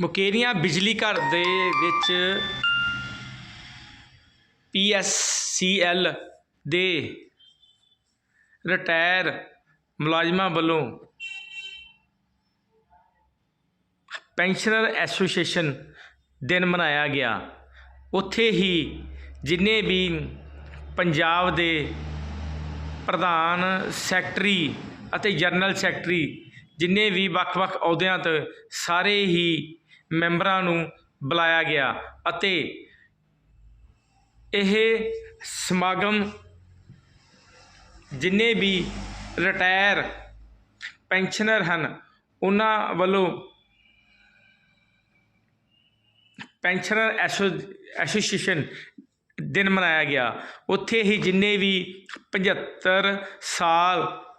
ਮੁਕੇਰੀਆਂ ਬਿਜਲੀ ਘਰ ਦੇ ਵਿੱਚ ਪੀ ਐੱਸ ਸੀ ਪੀਐਸਸੀਐਲ ਦੇ ਰਿਟਾਇਰ ਮੁਲਾਜ਼ਮਾਂ ਵੱਲੋਂ ਪੈਨਸ਼ਨਰ ਐਸੋਸੀਏਸ਼ਨ ਦਿਨ ਮਨਾਇਆ ਗਿਆ। ਉੱਥੇ ਹੀ ਜਿੰਨੇ ਵੀ ਪੰਜਾਬ ਦੇ ਪ੍ਰਧਾਨ ਸੈਕਟਰੀ ਅਤੇ ਜਨਰਲ ਸੈਕਟਰੀ ਜਿੰਨੇ ਵੀ ਵੱਖ-ਵੱਖ ਅਹੁਦਿਆਂ ਤੇ ਸਾਰੇ ਹੀ ਮੈਂਬਰਾਂ ਨੂੰ ਬੁਲਾਇਆ ਗਿਆ ਅਤੇ ਇਹ ਸਮਾਗਮ ਜਿੰਨੇ ਵੀ ਰਿਟਾਇਰ ਪੈਨਸ਼ਨਰ ਹਨ, ਉਹਨਾਂ ਵੱਲੋਂ ਪੈਨਸ਼ਨਰ ਐਸੋ, ਐਸੋਸੀਏਸ਼ਨ ਦਿਨ ਮਨਾਇਆ ਗਿਆ। ਉੱਥੇ ਹੀ ਜਿੰਨੇ ਵੀ 75 ਸਾਲ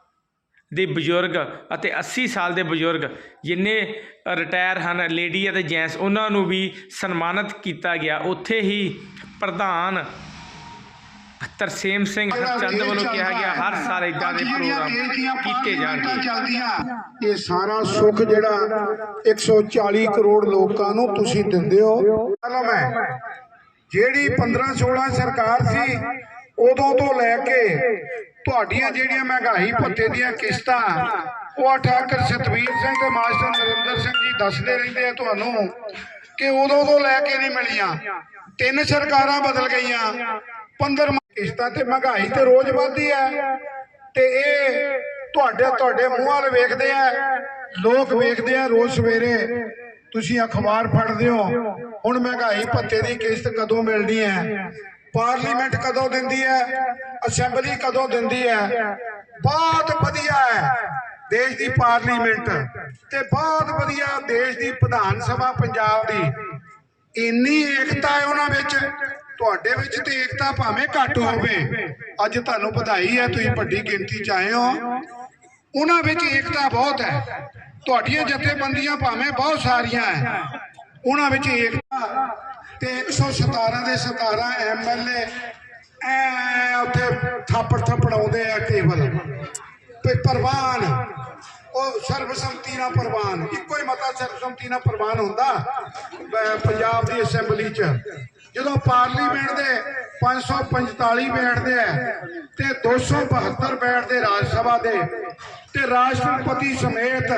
ਦੇ ਬਜ਼ੁਰਗ ਅਤੇ 80 ਸਾਲ ਦੇ ਬਜ਼ੁਰਗ ਜਿੰਨੇ ਰਿਟਾਇਰ ਹਨ ਲੇਡੀ ਅਤੇ ਜੈਂਟਸ ਉਹਨਾਂ ਨੂੰ ਵੀ ਸਨਮਾਨਿਤ ਕੀਤਾ ਗਿਆ। ਉੱਥੇ ਹੀ ਪ੍ਰਧਾਨ ਤਰਸੇਮ ਸਿੰਘ ਚੰਦ ਵੱਲੋਂ ਕਿਹਾ ਗਿਆ ਹਰ ਸਾਲ ਇਦਾਂ ਦੇ ਪ੍ਰੋਗਰਾਮ ਕੀਤੇ ਜਾਣਗੇ। ਇਹ ਸਾਰਾ ਸੁੱਖ ਜਿਹੜਾ 140 ਕਰੋੜ ਲੋਕਾਂ ਨੂੰ ਤੁਸੀਂ ਦਿੰਦੇ ਹੋ। ਕਲਮ ਹੈ ਜਿਹੜੀ 15 16 ਸਰਕਾਰ ਸੀ ਉਦੋਂ ਤੋਂ ਲੈ ਕੇ ਤੁਹਾਡੀਆਂ ਜਿਹੜੀਆਂ ਮਹਿੰਗਾਈ ਭੱਤੇ ਦੀਆਂ ਕਿਸ਼ਤਾਂ, ਉਹ ਠਾਕਰ ਸਤਵੀਰ ਸਿੰਘ ਤੇ ਮਾਸਟਰ ਨਰਿੰਦਰ ਸਿੰਘ ਜੀ ਦੱਸਦੇ ਰਹਿੰਦੇ ਆ ਤੁਹਾਨੂੰ ਕਿ ਉਦੋਂ ਤੋਂ ਲੈ ਕੇ ਨਹੀਂ ਮਿਲੀਆਂ। ਤਿੰਨ ਸਰਕਾਰਾਂ ਬਦਲ ਗਈਆਂ। 15 ਕਿਸ਼ਤਾਂ ਤੇ ਮਹਿੰਗਾਈ ਤੇ ਰੋਜ਼ ਵੱਧਦੀ ਹੈ। ਤੇ ਇਹ ਤੁਹਾਡੇ ਤੁਹਾਡੇ ਮੂੰਹ ਵੱਲ ਵੇਖਦੇ ਆ। ਲੋਕ ਵੇਖਦੇ ਆ ਰੋਜ਼ ਸਵੇਰੇ, ਤੁਸੀਂ ਅਖਬਾਰ ਫੜਦੇ ਹੋ। ਹੁਣ ਮਹਿੰਗਾਈ ਭੱਤੇ ਦੀ ਕਿਸ਼ਤ ਕਦੋਂ ਮਿਲਣੀ ਹੈ? ਪਾਰਲੀਮੈਂਟ ਕਦੋਂ ਦਿੰਦੀ ਹੈ? ਅਸੈਂਬਲੀ ਕਦੋਂ ਦਿੰਦੀ ਹੈ? ਬਹੁਤ ਵਧੀਆ ਹੈ ਦੇਸ਼ ਦੀ ਪਾਰਲੀਮੈਂਟ ਤੇ ਬਹੁਤ ਵਧੀਆ ਦੇਸ਼ ਦੀ ਵਿਧਾਨ ਸਭਾ ਪੰਜਾਬ ਦੀ। ਇੰਨੀ ਏਕਤਾ ਹੈ ਉਹਨਾਂ ਵਿੱਚ। ਤੁਹਾਡੇ ਵਿੱਚ ਤੇ ਏਕਤਾ ਭਾਵੇਂ ਘੱਟ ਹੋਵੇ। ਅੱਜ ਤੁਹਾਨੂੰ ਵਧਾਈ ਹੈ, ਤੁਸੀਂ ਵੱਡੀ ਗਿਣਤੀ ਚ ਆਏ ਹੋ। ਉਹਨਾਂ ਵਿੱਚ ਏਕਤਾ ਬਹੁਤ ਹੈ। ਤੁਹਾਡੀਆਂ ਜਥੇਬੰਦੀਆਂ ਭਾਵੇਂ ਬਹੁਤ ਸਾਰੀਆਂ ਹੈ। ਉਹਨਾਂ ਵਿੱਚ ਏਕਤਾ ਤੇ 117 ਦੇ 17 ਐਮਐਲਏ ਐ ਉੱਥੇ ਥਾਪੜ ਥਪੜਾਉਂਦੇ ਆ ਕੇਵਲ। ਤੇ ਪ੍ਰਵਾਨ, ਉਹ ਸਰਬਸੰਮਤੀ ਨਾਲ ਪ੍ਰਵਾਨ, ਇੱਕੋ ਹੀ ਮਤਾ ਸਰਬਸੰਮਤੀ ਨਾਲ ਪ੍ਰਵਾਨ ਹੁੰਦਾ ਪੰਜਾਬ ਦੀ ਅਸੈਂਬਲੀ 'ਚ। ਜਦੋਂ ਪਾਰਲੀਮੈਂਟ ਦੇ 545 ਬੈਠਦੇ ਆ ਤੇ 272 ਬੈਠਦੇ ਰਾਜ ਸਭਾ ਦੇ ਤੇ ਰਾਸ਼ਟਰਪਤੀ ਸਮੇਤ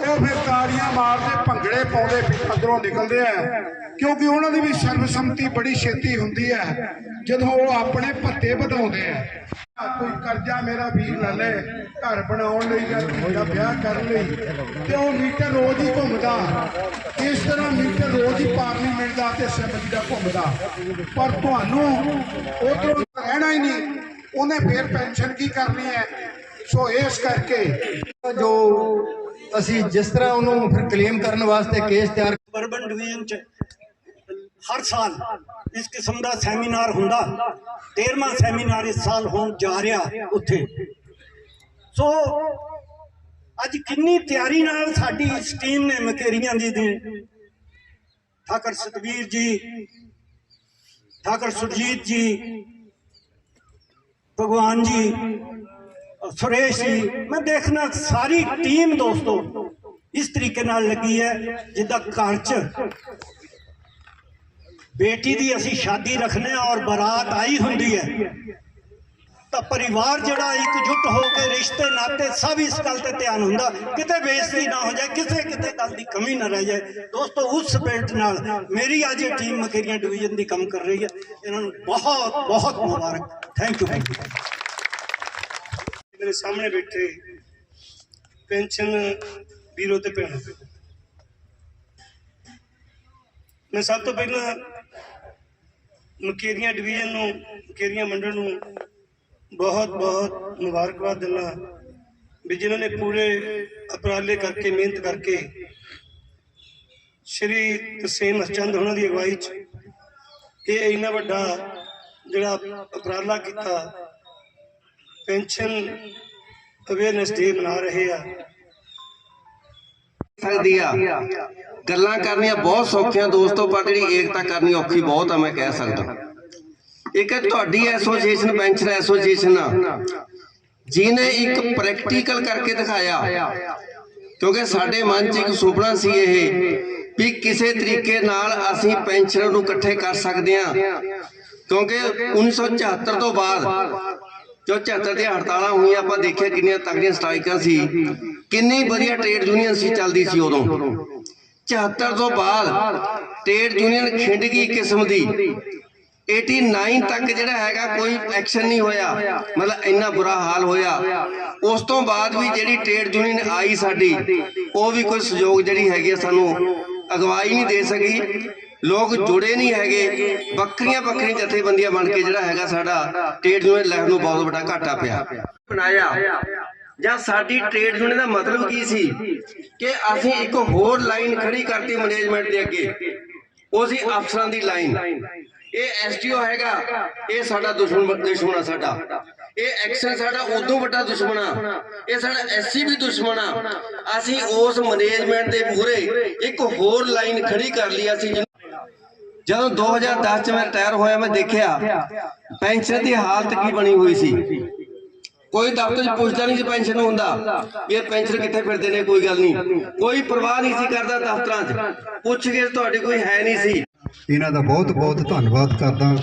ਉਹ ਫਿਰ ਤਾੜੀਆਂ ਮਾਰਦੇ, ਭੰਗੜੇ ਪਾਉਂਦੇ ਅੰਦਰੋਂ ਨਿਕਲਦੇ ਆ। ਕਿਉਂਕਿ ਉਹਨਾਂ ਦੀ ਵੀ ਸਰਬਸੰਮਤੀ ਬੜੀ ਛੇਤੀ ਹੁੰਦੀ ਹੈ, ਜਦੋਂ ਉਹ ਆਪਣੇ ਭੱਤੇ ਵਧਾਉਂਦੇ ਆ। ਕੋਈ ਕਰਜ਼ਾ ਮੇਰਾ ਵੀਰ ਲੈ ਲੈ, ਘਰ ਬਣਾਉਣ ਲਈ ਜਾਂ ਧੀ ਵਿਆਹ ਕਰਨ ਲਈ। ਤੇ ਉਹ ਮੀਟਰ ਰੋਜ਼ ਹੀ ਘੁੰਮਦਾ? ਇਸ ਤਰ੍ਹਾਂ ਮੀਟਰ ਰੋਜ਼ ਹੀ ਪਾਰਲੀਮੈਂਟ ਦਾ ਤੇ ਅਸੈਂਬਲੀ ਦਾ ਘੁੰਮਦਾ। ਪਰ ਤੁਹਾਨੂੰ ਉਧਰੋਂ ਰਹਿਣਾ ਹੀ ਨਹੀਂ। ਉਹਨੇ ਫੇਰ ਪੈਨਸ਼ਨ ਕੀ ਕਰਨੀ ਹੈ? ਸੋ ਇਸ ਕਰਕੇ ਜੋ ਅਸੀਂ ਜਿਸ ਤਰ੍ਹਾਂ ਉਹਨੂੰ ਫਿਰ ਕਲੇਮ ਕਰਨ ਵਾਸਤੇ ਕੇਸ ਤਿਆਰ ਅਰਬਨ ਡਿਵੀਜ਼ਨ ਚ ਹਰ ਸਾਲ ਇਸ ਕਿਸਮ ਦਾ ਸੈਮੀਨਾਰ ਹੁੰਦਾ। 13ਵਾਂ ਸੈਮੀਨਾਰ ਇਸ ਸਾਲ ਹੋਣ ਜਾ ਰਿਹਾ ਉੱਥੇ। ਸੋ ਅੱਜ ਕਿੰਨੀ ਤਿਆਰੀ ਨਾਲ ਸਾਡੀ ਇਸ ਟੀਮ ਨੇ ਮਕੇਰੀਆਂ ਦੀ ਦੇ। ਠਾਕਰ ਸਤਵੀਰ ਜੀ, ਠਾਕਰ ਸੁਰਜੀਤ ਜੀ, ਭਗਵਾਨ ਜੀ, ਸੁਰੇਸ਼ ਜੀ, ਮੈਂ ਦੇਖਣਾ ਸਾਰੀ ਟੀਮ ਦੋਸਤੋ ਇਸ ਤਰੀਕੇ ਨਾਲ ਲੱਗੀ ਹੈ ਜਿੱਦਾਂ ਘਰ 'ਚ ਬੇਟੀ ਦੀ ਅਸੀਂ ਸ਼ਾਦੀ ਰੱਖਨੇ ਆ ਔਰ ਬਰਾਤ ਆਈ ਹੁੰਦੀ ਹੈ। ਤਾਂ ਪਰਿਵਾਰ ਜਿਹੜਾ ਇਕਜੁੱਟ ਹੋ ਕੇ ਰਿਸ਼ਤੇ, ਨਾਤੇ ਸਭ ਇਸ ਗੱਲ ਤੇ ਧਿਆਨ ਹੁੰਦਾ। ਕਿਤੇ ਬੇਇੱਜ਼ਤੀ ਨਾ ਹੋ ਜਾਏ, ਕਿਸੇ ਕਿਤੇ ਗੱਲ ਦੀ ਕਮੀ ਨਾ ਰਹਿ ਜਾਏ। ਦੋਸਤੋ, ਉਸ ਸਪਿਰਟ ਨਾਲ ਮੇਰੀ ਅੱਜ ਇਹ ਟੀਮ ਮਕੇਰੀਆਂ ਡਿਵੀਜ਼ਨ ਦੀ ਕੰਮ ਕਰ ਰਹੀ ਹੈ। ਇਹਨਾਂ ਨੂੰ ਬਹੁਤ ਬਹੁਤ ਮੁਬਾਰਕ। ਥੈਂਕ ਯੂ ਥੈਂਕ ਯੂ ਮੇਰੇ ਸਾਹਮਣੇ ਬੈਠੇ ਪੈਨਸ਼ਨ ਵੀਰੋ ਤੇ ਭੈਣੋ। ਮੈਂ ਸਭ ਤੋਂ ਪਹਿਲਾਂ ਮਕੇਰੀਆਂ ਡਿਵੀਜ਼ਨ ਨੂੰ ਮਕੇਰੀਆਂ ਮੰਡਲ ਨੂੰ ਬਹੁਤ ਬਹੁਤ ਮੁਬਾਰਕਬਾਦ ਦਿੰਦਾ ਵੀ ਜਿਨ੍ਹਾਂ ਨੇ ਪੂਰੇ ਉਪਰਾਲੇ ਕਰਕੇ, ਮਿਹਨਤ ਕਰਕੇ ਸ਼੍ਰੀ ਤਸੀਮ ਹਸਚੰਦ ਉਹਨਾਂ ਦੀ ਅਗਵਾਈ 'ਚ ਇਹ ਇੰਨਾ ਵੱਡਾ ਜਿਹੜਾ ਉਪਰਾਲਾ ਕੀਤਾ, ਪੈਨਸ਼ਨ ਅਵੇਅਰਨੈਸ ਡੇ ਮਨਾ ਰਹੇ ਆ। ਸਕਦੀ ਆ। ਗੱਲਾਂ ਕਰਨੀਆਂ ਬਹੁਤ ਸੌਖੀਆਂ, ਦੋਸਤੋ, ਪਰ ਜਿਹੜੀ ਏਕਤਾ ਕਰਨੀ ਔਖੀ ਬਹੁਤ ਆ, ਮੈਂ ਕਹਿ ਸਕਦਾ। ਇੱਕ ਤੁਹਾਡੀ ਐਸੋਸੀਏਸ਼ਨ ਪੈਨਸ਼ਨ ਐਸੋਸੀਏਸ਼ਨ ਆ। ਜਿਹਨੇ ਇੱਕ ਪ੍ਰੈਕਟੀਕਲ ਕਰਕੇ ਦਿਖਾਇਆ। ਕਿਉਂਕਿ ਸਾਡੇ ਮਨ 'ਚ ਇੱਕ ਸੁਪਨਾ ਸੀ ਇਹ, ਵੀ ਕਿਸੇ ਤਰੀਕੇ ਨਾਲ ਅਸੀਂ ਪੈਨਸ਼ਨਰ ਨੂੰ ਇਕੱਠੇ ਕਰ ਸਕਦੇ ਹਾਂ। ਕਿਉਂਕਿ 1974 ਤੋਂ ਬਾਅਦ ਜੋ 74 ਦੀਆਂ ਹੜਤਾਲਾਂ ਹੋਈਆਂ, ਆਪਾਂ ਦੇਖਿਆ ਕਿੰਨੀਆਂ ਤਗੜੀਆਂ ਸਟ੍ਰਾਈਕਾਂ ਸੀ। ਕਿੰਨੀ ਵਧੀਆ ਟ੍ਰੇਡ ਯੂਨੀਅਨ ਸੀ, ਚੱਲਦੀ ਸੀ ਉਦੋਂ। 74 ਤੋਂ ਬਾਅਦ ਟ੍ਰੇਡ ਯੂਨੀਅਨ ਖਿੰਡ ਗਈ ਕਿਸਮ ਦੀ। 89 ਤੱਕ ਜਿਹੜਾ ਹੈਗਾ ਕੋਈ ਐਕਸ਼ਨ ਨਹੀਂ ਹੋਇਆ। ਮਤਲਬ ਇੰਨਾ ਬੁਰਾ ਹਾਲ ਹੋਇਆ। ਉਸ ਤੋਂ ਬਾਅਦ ਵੀ ਜਿਹੜੀ ਟ੍ਰੇਡ ਯੂਨੀਅਨ ਆਈ ਸਾਡੀ, ਉਹ ਵੀ ਕੋਈ ਸਹਿਯੋਗ ਜਿਹੜੀ ਹੈਗੀ ਆ ਸਾਨੂੰ ਅਗਵਾਈ ਨਹੀਂ ਦੇ ਸਕੀ। ਲੋਕ ਜੁੜੇ ਨਹੀਂ ਹੈਗੇ। ਵੱਖਰੀਆਂ ਵੱਖਰੀਆਂ ਜਥੇਬੰਦੀਆਂ ਬਣ ਕੇ ਜਿਹੜਾ ਹੈਗਾ ਸਾਡਾ ਟ੍ਰੇਡ ਯੂਨੀਅਨ ਲਾਈਫ ਨੂੰ ਬਹੁਤ ਵੱਡਾ ਘਾਟਾ ਪਿਆ। ਬਣਾਇਆ। ਜਾਂ ਸਾਡੀ ਟ੍ਰੇਡ ਯੂਨੀਅਨ ਦਾ ਮਤਲਬ ਕੀ ਸੀ? ਕਿ ਅਸੀਂ ਇੱਕ ਹੋਰ ਲਾਈਨ ਖੜੀ ਕਰਤੀ ਮੈਨੇਜਮੈਂਟ ਦੇ ਅੱਗੇ। ਉਹ ਸੀ ਅਫਸਰਾਂ ਦੀ ਲਾਈਨ ਇਹ ਐਸਟੀਓ ਹੈਗਾ। ਇਹ ਸਾਡਾ ਦੁਸ਼ਮਣ ਦੁਸ਼ਮਣ ਆ ਸਾਡਾ। ਇਹ ਐਕਸ਼ਨ ਸਾਡਾ ਉਦੋਂ ਵੱਡਾ ਦੁਸ਼ਮਣ ਆ। ਇਹ ਸਾਡਾ ਐਸਸੀ ਵੀ ਦੁਸ਼ਮਣ ਆ। ਅਸੀਂ ਉਸ ਮੈਨੇਜਮੈਂਟ ਦੇ ਪੂਰੇ ਇੱਕ ਹੋਰ ਲਾਈਨ ਖੜੀ ਕਰ ਲਈ ਅਸੀਂ। ਜਿਹਨੂੰ- ਜਦੋਂ 2010 ਚ ਮੈਂ ਰਿਟਾਇਰ ਹੋਇਆ, ਮੈਂ ਦੇਖਿਆ, ਪੈਨਸ਼ਨ ਦੀ ਹਾਲਤ ਕੀ ਬਣੀ ਹੋਈ ਸੀ? ਕੋਈ ਦਫ਼ਤਰ 'ਚ ਪੁੱਛਦਾ ਨਹੀਂ ਸੀ ਪੈਨਸ਼ਨ ਹੁੰਦਾ ਇਹ ਪੈਨਸ਼ਨ ਕਿੱਥੇ ਫਿਰਦੇ ਨੇ, ਕੋਈ ਗੱਲ ਨਹੀਂ ਕੋਈ ਪਰਵਾਹ ਨਹੀਂ ਸੀ ਕਰਦਾ ਦਫ਼ਤਰਾਂ 'ਚ। ਪੁੱਛ ਕੇ ਤੁਹਾਡੀ ਕੋਈ ਹੈ ਨਹੀਂ ਸੀ। ਇਹਨਾਂ ਦਾ ਬਹੁਤ ਬਹੁਤ ਧੰਨਵਾਦ ਕਰਦਾ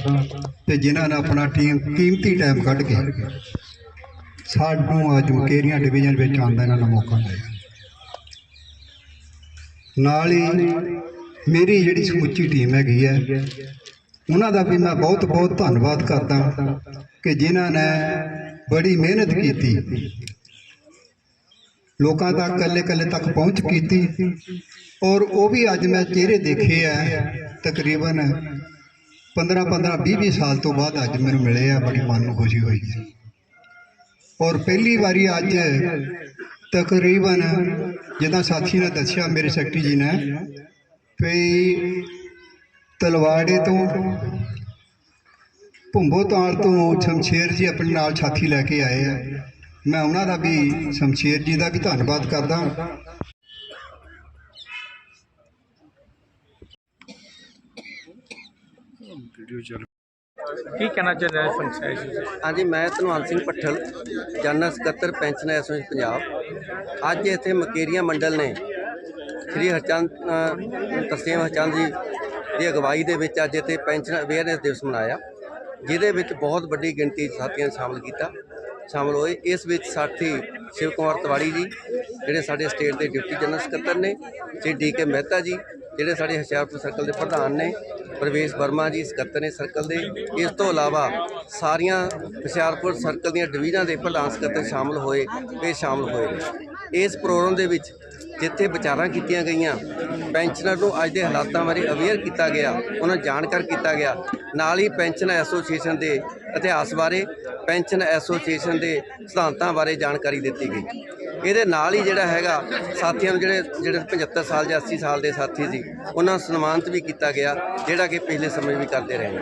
ਤੇ ਜਿਨ੍ਹਾਂ ਨੇ ਆਪਣਾ ਟੀਮ ਕੀਮਤੀ ਟਾਈਮ ਕੱਢ ਕੇ ਸਾਨੂੰ ਅੱਜ ਮੁਕੇਰੀਆਂ ਡਿਵੀਜ਼ਨ ਵਿੱਚ ਆਉਣ ਦਾ ਇਹਨਾਂ ਨੂੰ ਮੌਕਾ ਮਿਲਿਆ। ਨਾਲ ਹੀ ਮੇਰੀ ਜਿਹੜੀ ਸਮੁੱਚੀ ਟੀਮ ਹੈਗੀ ਹੈ, ਉਹਨਾਂ ਦਾ ਵੀ ਮੈਂ ਬਹੁਤ ਬਹੁਤ ਧੰਨਵਾਦ ਕਰਦਾ ਕਿ ਜਿਨ੍ਹਾਂ ਨੇ ਬੜੀ ਮਿਹਨਤ ਕੀਤੀ। ਲੋਕਾਂ ਤੱਕ ਕੱਲੇ ਕੱਲੇ ਤੱਕ ਪਹੁੰਚ ਕੀਤੀ। ਔਰ ਉਹ ਵੀ ਅੱਜ ਮੈਂ ਚਿਹਰੇ ਦੇਖੇ ਆ, ਤਕਰੀਬਨ 15 15 20 20 ਸਾਲ ਤੋਂ ਬਾਅਦ ਅੱਜ ਮੈਨੂੰ ਮਿਲੇ ਆ, ਬੜੀ ਮਨ ਨੂੰ ਖੁਸ਼ੀ ਹੋਈ ਹੈ ਔਰ ਪਹਿਲੀ ਵਾਰੀ ਅੱਜ ਤਕਰੀਬਨ ਜਿੱਦਾਂ ਸਾਥੀ ਨੇ ਦੱਸਿਆ, ਮੇਰੇ ਸੈਕਟਰੀ ਜੀ ਨੇ, ਵੀ ਤਲਵਾੜੇ ਤੋਂ ਭੁੰਬੋ ਤਾਲ ਤੋਂ ਸ਼ਮਸ਼ੇਰ ਜੀ ਆਪਣੇ ਨਾਲ ਸਾਥੀ ਲੈ ਕੇ ਆਏ ਆ। ਮੈਂ ਉਹਨਾਂ ਦਾ ਵੀ ਸ਼ਮਸ਼ੇਰ ਜੀ ਦਾ ਵੀ ਧੰਨਵਾਦ ਕਰਦਾ। ਕੀ ਕਹਿਣਾ ਚਾਹੁੰਦੇ ਹੋ ਫੰਕਸ਼ਨ ਹਾਂਜੀ ਮੈਂ ਧਨਵੰਤ ਸਿੰਘ ਪੱਠਲ ਜਨਰਲ ਸਕੱਤਰ ਪੈਨਸ਼ਨ ਐਸੋਸੀਏਸ਼ਨ ਪੰਜਾਬ। ਅੱਜ ਇੱਥੇ ਮਕੇਰੀਆਂ ਮੰਡਲ ਨੇ ਸ੍ਰੀ ਹਰਚੰਦ ਅ, ਤਰਸੇਮ ਹਰਚੰਦ ਜੀ ਦੀ ਅਗਵਾਈ ਦੇ ਵਿੱਚ ਅੱਜ ਇੱਥੇ ਪੈਨਸ਼ਨ ਅਵੇਅਰਨੈਸ ਦਿਵਸ ਮਨਾਇਆ। ਜਿਹਦੇ ਵਿੱਚ ਬਹੁਤ ਵੱਡੀ ਗਿਣਤੀ ਸਾਥੀਆਂ ਨੇ ਸ਼ਾਮਲ ਕੀਤਾ। ਸ਼ਾਮਲ ਹੋਏ। ਇਸ ਵਿੱਚ ਸਾਥੀ ਸ਼ਿਵ ਕੁਮਾਰ ਤਿਵਾੜੀ ਜੀ, ਜਿਹੜੇ ਸਾਡੇ ਸਟੇਟ ਦੇ ਡਿਪਟੀ ਜਨਰਲ ਸਕੱਤਰ ਨੇ ਸ਼੍ਰੀ ਡੀ ਕੇ ਮਹਿਤਾ ਜੀ, ਜਿਹੜੇ ਸਾਡੇ ਹੁਸ਼ਿਆਰਪੁਰ ਸਰਕਲ ਦੇ ਪ੍ਰਧਾਨ ਨੇ, ਪ੍ਰਵੇਸ਼ ਵਰਮਾ ਜੀ ਸਕੱਤਰ ਨੇ ਸਰਕਲ ਦੇ। ਇਸ ਤੋਂ ਇਲਾਵਾ ਸਾਰੀਆਂ ਹੁਸ਼ਿਆਰਪੁਰ ਸਰਕਲ ਦੀਆਂ ਡਿਵੀਜ਼ਨਾਂ ਦੇ ਪ੍ਰਧਾਨ ਸਕੱਤਰ ਸ਼ਾਮਲ ਹੋਏ ਤੇ ਸ਼ਾਮਲ ਹੋਏ ਨੇ। ਇਸ ਪ੍ਰੋਗਰਾਮ ਦੇ ਵਿੱਚ ਜਿੱਥੇ ਵਿਚਾਰਾਂ ਕੀਤੀਆਂ ਗਈਆਂ, ਪੈਨਸ਼ਨਰ ਨੂੰ ਅੱਜ ਦੇ ਹਾਲਾਤਾਂ ਬਾਰੇ ਅਵੇਅਰ ਕੀਤਾ ਗਿਆ, ਉਹਨਾਂ ਨੂੰ ਜਾਣਕਾਰ ਕੀਤਾ ਗਿਆ। ਨਾਲ ਹੀ ਪੈਨਸ਼ਨ ਐਸੋਸੀਏਸ਼ਨ ਦੇ ਇਤਿਹਾਸ ਬਾਰੇ, ਪੈਨਸ਼ਨ ਐਸੋਸੀਏਸ਼ਨ ਦੇ ਸਿਧਾਂਤਾਂ ਬਾਰੇ ਜਾਣਕਾਰੀ ਦਿੱਤੀ ਗਈ। ਇਹਦੇ ਨਾਲ ਹੀ ਜਿਹੜਾ ਹੈਗਾ, ਸਾਥੀਆਂ ਨੂੰ ਜਿਹੜੇ ਜਿਹੜੇ 75 ਸਾਲ ਜਾਂ 80 ਸਾਲ ਦੇ ਸਾਥੀ ਸੀ, ਉਹਨਾਂ ਨੂੰ ਸਨਮਾਨਿਤ ਵੀ ਕੀਤਾ ਗਿਆ, ਜਿਹੜਾ ਕਿ ਪਿਛਲੇ ਸਮੇਂ ਵੀ ਕਰਦੇ ਰਹੇ ਨੇ।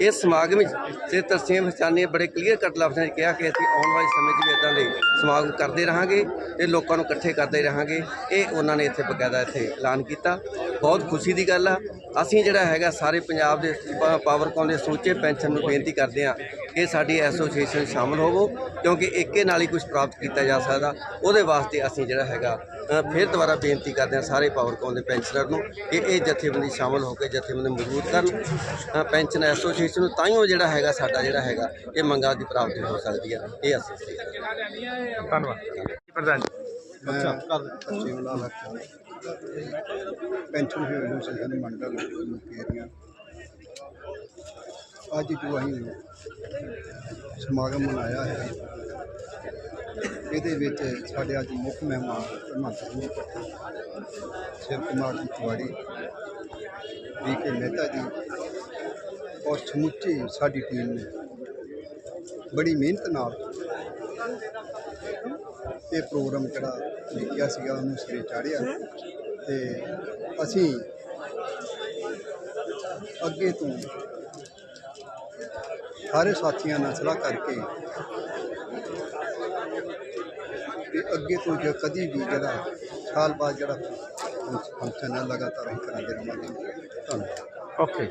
ਇਸ ਸਮਾਗਮ ਵਿੱਚ ਸ੍ਰੀ ਤਰਸੇਮ ਹਸਾਨ ਨੇ ਬੜੇ ਕਲੀਅਰ ਕੱਟ ਲਫ਼ਜ਼ਾਂ 'ਚ ਕਿਹਾ ਕਿ ਅਸੀਂ ਆਉਣ ਵਾਲੇ ਸਮੇਂ 'ਚ ਵੀ ਇਦਾਂ ਦੇ ਸਮਾਗਮ ਕਰਦੇ ਰਹਾਂਗੇ ਤੇ ਲੋਕਾਂ ਨੂੰ ਇਕੱਠੇ ਕਰਦੇ ਰਹਾਂਗੇ। ਇਹ ਉਹਨਾਂ ਨੇ ਇੱਥੇ ਬਕਾਇਦਾ ਇੱਥੇ ਐਲਾਨ ਕੀਤਾ। ਬਹੁਤ ਖੁਸ਼ੀ ਦੀ ਗੱਲ ਆ। ਅਸੀਂ ਜਿਹੜਾ ਹੈਗਾ, ਸਾਰੇ ਪੰਜਾਬ ਦੇ ਪ- ਪਾਵਰਕੌਮ ਦੇ ਸਮੁੱਚੇ ਪੈਨਸ਼ਨ ਨੂੰ ਬੇਨਤੀ ਕਰਦੇ ਹਾਂ ਕਿ ਸਾਡੀ ਐਸੋਸੀਏਸ਼ਨ ਸ਼ਾਮਲ ਹੋਵੋ ਕਿਉਂਕਿ ਇੱਕੇ ਨਾਲ ਹੀ ਕੁਝ ਪ੍ਰਾਪਤ ਕੀਤਾ ਜਾ ਸਕਦਾ। ਉਹਦੇ ਵਾਸਤੇ ਅਸੀਂ ਜਿਹੜਾ ਹੈਗਾ ਫਿਰ ਦੁਬਾਰਾ ਬੇਨਤੀ ਕਰਦੇ ਹਾਂ ਸਾਰੇ ਪਾਵਰਕੌਮ ਦੇ ਪੈਨਸ਼ਨਰ ਨੂੰ ਕਿ ਇਹ ਜਥੇਬੰਦੀ ਸ਼ਾਮਲ ਹੋ ਕੇ ਜਥੇਬੰਦੀ ਮਜ਼ਬੂਤ ਕਰਨ। ਪੈਨਸ਼ਨ ਐਸੋਸੀਏਸ਼ਨ ਨੂੰ ਤਾਂ ਹੀ ਉਹ ਜਿਹੜਾ ਹੈਗਾ ਸਾਡਾ ਜਿਹੜਾ ਹੈਗਾ ਇਹ ਮੰਗਾਂ ਦੀ ਪ੍ਰਾਪਤੀ ਹੋ ਸਕਦੀ ਹੈ ਇਹ ਅਸੀਂ ਧੰਨਵਾਦ। ਪ੍ਰਧਾਨ ਪੈਨਸ਼ਨ ਹੋਣ ਸਜਨ ਮੰਡਲ ਮੁਕੇਰੀਆਂ। ਅੱਜ ਜੋ ਅਸੀਂ ਸਮਾਗਮ ਮਨਾਇਆ ਹੈ, ਇਹਦੇ ਵਿੱਚ ਸਾਡੇ ਅੱਜ ਮੁੱਖ ਮਹਿਮਾਨ ਹਰਮੰਤ ਸਿੰਘ ਸ਼ਿਵ ਕੁਮਾਰ ਜੀ ਤਿਵਾੜੀ ਵੀ ਕੇ ਮਹਿਤਾ ਜੀ ਔਰ ਸਮੁੱਚੀ ਸਾਡੀ ਟੀਮ ਨੇ ਬੜੀ ਮਿਹਨਤ ਨਾਲ ਇਹ ਪ੍ਰੋਗਰਾਮ ਜਿਹੜਾ ਲਿਖਿਆ ਸੀਗਾ, ਉਹਨੂੰ ਸਿਰੇ ਚਾੜਿਆ ਤੇ ਅਸੀਂ ਅੱਗੇ ਤੋਂ ਸਾਰੇ ਸਾਥੀਆਂ ਨਾਲ ਸਲਾਹ ਕਰਕੇ ਤੇ ਅੱਗੇ ਤੋਂ ਜੇ ਕਦੀ ਵੀ ਜਿਹੜਾ ਸਾਲ ਬਾਅਦ ਜਿਹੜਾ ਫੰਕਸ਼ਨ ਹੈ, ਲਗਾਤਾਰ ਅਸੀਂ ਕਰਾਂਗੇ ਰਹਾਂਗੇ ਧੰਨਵਾਦ। ਓਕੇ